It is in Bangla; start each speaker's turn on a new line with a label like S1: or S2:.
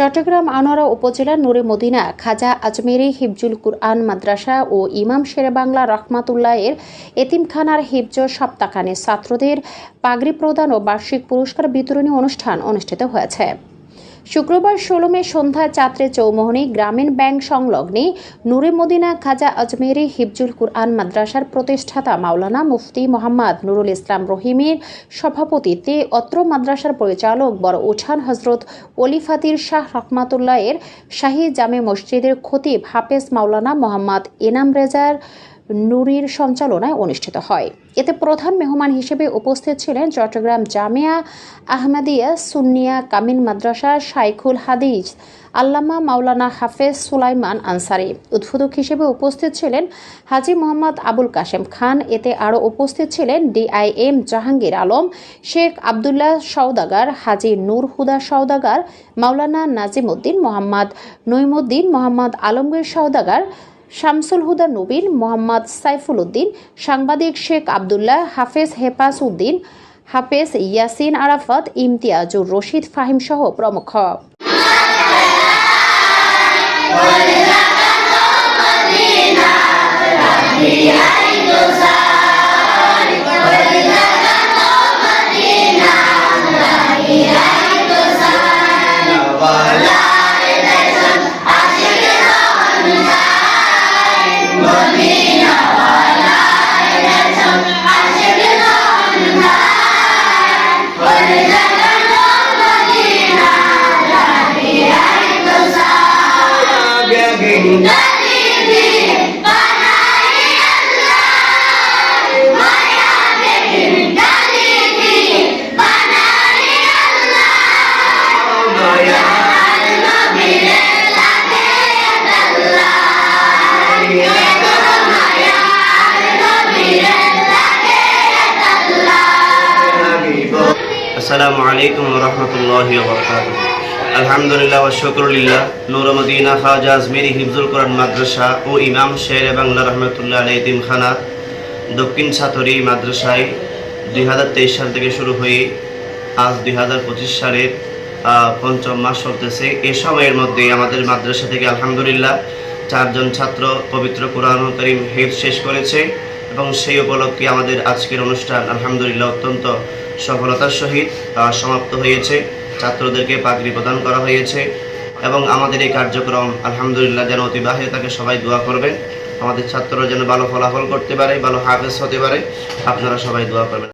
S1: চট্টগ্রাম আনোয়ারা উপজেলার নুরে মদিনা, খাজা আজমেরি হিফজুল কুরআন মাদ্রাসা ও ইমাম শেরেবাংলা রহমাতুল্লাহের এতিমখানার হিফজ সপ্তাহখানে ছাত্রদের পাগড়ি প্রদান ও বার্ষিক পুরস্কার বিতরণী অনুষ্ঠান অনুষ্ঠিত হয়েছে। শুক্রবার ষোলো মে সন্ধ্যায় চাত্রে চৌমোহনী গ্রামীণ ব্যাংক সংলগ্নে নুরে মদিনা খাজা আজমেরি হিফজুল কুরআন মাদ্রাসার প্রতিষ্ঠাতা মাওলানা মুফতি মোহাম্মদ নুরুল ইসলাম রহিমের সভাপতিত্বে অত্র মাদ্রাসার পরিচালক বড় উছান হজরত অলিফাতির শাহ রহমাতুল্লাহ এর শাহী জামে মসজিদের খতিব হাফেজ মাওলানা মোহাম্মদ এনাম রেজার নুরির সঞ্চালনায় অনুষ্ঠিত হয়। এতে প্রধান মেহমান হিসেবে উপস্থিত ছিলেন চট্টগ্রাম জামিয়া আহমদিয়া সুন্নিয়া কামিন মাদ্রাসা শাইখুল হাদিজ, আল্লামা মাওলানা হাফেজ সুলাইমান আনসারি। উদ্বোধক হিসেবে উপস্থিত ছিলেন হাজি মোহাম্মদ আবুল কাশেম খান। এতে আরও উপস্থিত ছিলেন ডিআইএম জাহাঙ্গীর আলম, শেখ আবদুল্লাহ সওদাগার, হাজি নূর হুদা সওদাগার, মাওলানা নাজিমউদ্দিন মোহাম্মদ নইমুদ্দিন মোহাম্মদ আলমগীর সওদাগার শামসুল হুদা নবীন, মোহাম্মদ সাইফুল উদ্দিন, সাংবাদিক শেখ আবদুল্লাহ, হাফেজ হেফাজ উদ্দিন, হাফেজ ইয়াসিন আরাফাত, ইমতিয়াজুর রশিদ ফাহিম সহ প্রমুখ।
S2: আসসালামু আলাইকুম রহমতুল্লাহ আলহামদুলিল্লাহ শকরুলিল্লাহ, নূর মদিনা খাজা আজমেরি হিফজুল কোরআন মাদ্রাসা ও ইমাম শের বাংলা রহমতুল্লাহ আলী ইতিমখানা দক্ষিণ ছাতরি মাদ্রাসায় দুই হাজার তেইশ সাল থেকে শুরু হয়ে আজ দুই হাজার পঁচিশ সালের পঞ্চম মাস চলতেছে। এ সময়ের মধ্যে আমাদের মাদ্রাসা থেকে আলহামদুলিল্লাহ চারজন ছাত্র পবিত্র কোরআন করিম হেফ শেষ করেছে। এবং সেই উপলক্ষে আমাদের আজকের অনুষ্ঠান আলহামদুলিল্লাহ অত্যন্ত সফলতার সহিত সমাপ্ত হয়েছে। ছাত্রদেরকে পাগড়ি প্রদান করা হয়েছে এবং আমাদের এই কার্যক্রম আলহামদুলিল্লাহ যেন অতিবাহিত তাকে সবাই দোয়া করবেন। আমাদের ছাত্ররা যেন ভালো ফলাফল করতে পারে, ভালো হাফেজ হতে পারে। আপনারা সবাই দোয়া করবেন।